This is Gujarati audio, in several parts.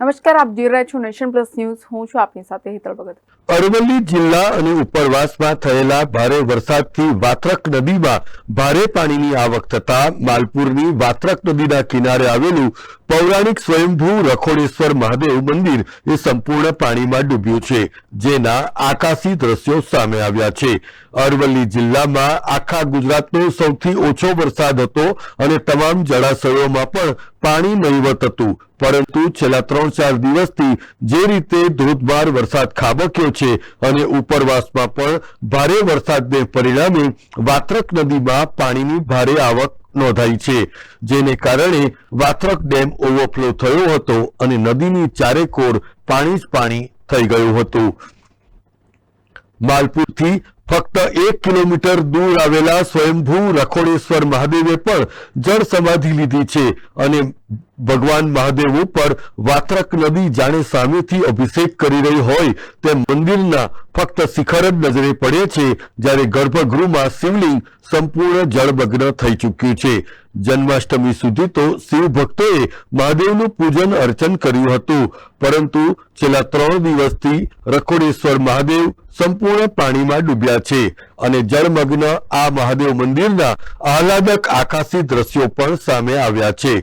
નમસ્કાર, આપ જોઈ રહ્યા છો નેશન પ્લસ ન્યૂઝ. હું છું આપની સાથે હેતલ ભગત. અરવલ્લી જિલ્લા અને ઉપરવાસમાં થયેલા ભારે વરસાદથી વાત્રક નદીમાં ભારે પાણીની આવક થતા માલપુરની વાત્રક નદીના કિનારે આવેલું પૌરાણિક સ્વયંભૂ રખોડેશ્વર મહાદેવ મંદિર એ સંપૂર્ણ પાણીમાં ડૂબ્યું છે, જેના આકાશી દ્રશ્યો સામે આવ્યા છે. અરવલ્લી જિલ્લામાં આખા ગુજરાતનો સૌથી ઓછો વરસાદ હતો અને તમામ જળાશયોમાં પણ પાણી નહીવત હતું. પરંતુ છેલ્લા ત્રણ ચાર દિવસથી જે રીતે ધોધમાર વરસાદ ખાબક્યો છે અને ઉપરવાસમાં પણ ભારે વરસાદને પરિણામે વાત્રક નદીમાં પાણીની ભારે આવક નોંધાઈ છે. જેને કારણે વાત્રક ડેમ ઓવરફ્લો થયો હતો અને નદીની ચારે કોર પાણી જ પાણી થઈ ગયું હતું. માલપુરથી ફક્ત એક કિલોમીટર દૂર આવેલા સ્વયંભૂ રખોડેશ્વર મહાદેવે પણ જળ સમાધિ લીધી છે અને ભગવાન મહાદેવ ઉપર વાત્રક નદી જાણે સામેથી અભિષેક કરી રહી હોય તે મંદિરના ફક્ત શિખર જ નજરે પડે છે, જ્યારે ગર્ભગૃહમાં શિવલિંગ સંપૂર્ણ જળમગ્ન થઈ ચૂક્યું છે. જન્માષ્ટમી સુધી તો શિવ ભક્તોએ મહાદેવનું પૂજન અર્ચન કર્યું હતું, પરંતુ છેલ્લા ત્રણ દિવસથી રખોડેશ્વર મહાદેવ સંપૂર્ણ પાણીમાં ડૂબ્યા છે. અને જળમગ્ન આ મહાદેવ મંદિરના આહલાદક આકાશી દ્રશ્યો પણ સામે આવ્યા છે.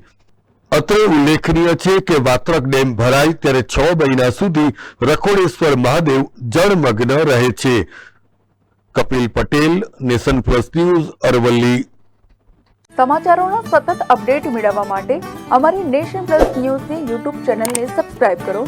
અત્રે ઉલ્લેખનીય છે કે વાત્રક ડેમ ભરાય ત્યારે છ મહિના સુધી રખોડેશ્વર મહાદેવ જળમગ્ન રહે છે. Kapil Patel, nation plus news, Aravalli. સમાચારોનો સતત અપડેટ મેળવવા માટે અમારી નેશન પ્લસ ન્યૂઝની યુટ્યુબ ચેનલને સબસ્ક્રાઇબ કરો.